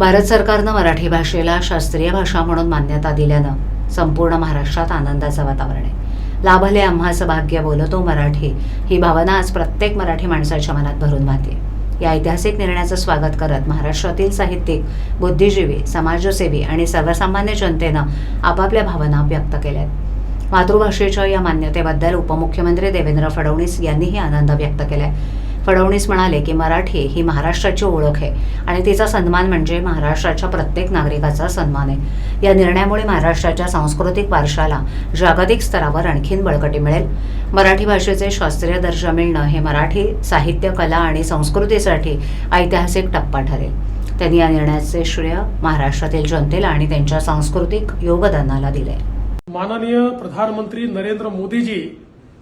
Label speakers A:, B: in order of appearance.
A: भारत सरकारनं मराठी भाषेला शास्त्रीय भाषा म्हणून मान्यता दिल्यानं संपूर्ण महाराष्ट्रात आनंदाचं वातावरण आहे. लाभले आम्हाचं भाग्य बोलतो मराठी ही भावना आज प्रत्येक मराठी माणसाच्या मनात भरून वाहते. या ऐतिहासिक निर्णयाचं स्वागत करत महाराष्ट्रातील साहित्यिक बुद्धिजीवी समाजसेवी आणि सर्वसामान्य जनतेनं आपापल्या भावना व्यक्त केल्यात. मातृभाषेच्या या मान्यतेबद्दल उपमुख्यमंत्री देवेंद्र फडणवीस यांनीही आनंद व्यक्त केलाय. फडणवीस म्हणाले की मराठी ही महाराष्ट्राची ओळख आहे आणि तिचा सन्मान म्हणजे महाराष्ट्राच्या प्रत्येक नागरिकाचा सन्मान आहे. या निर्णयामुळे महाराष्ट्राच्या सांस्कृतिक वारशाला जागतिक स्तरावर आणखीन बळकटी मिळेल. मराठी भाषेचे शास्त्रीय दर्जा मिळणं हे मराठी साहित्य कला आणि संस्कृतीसाठी ऐतिहासिक टप्पा ठरेल. त्यांनी या निर्णयाचे श्रेय महाराष्ट्रातील जनतेला आणि त्यांच्या सांस्कृतिक योगदानाला दिले.
B: माननीय प्रधानमंत्री नरेंद्र मोदीजी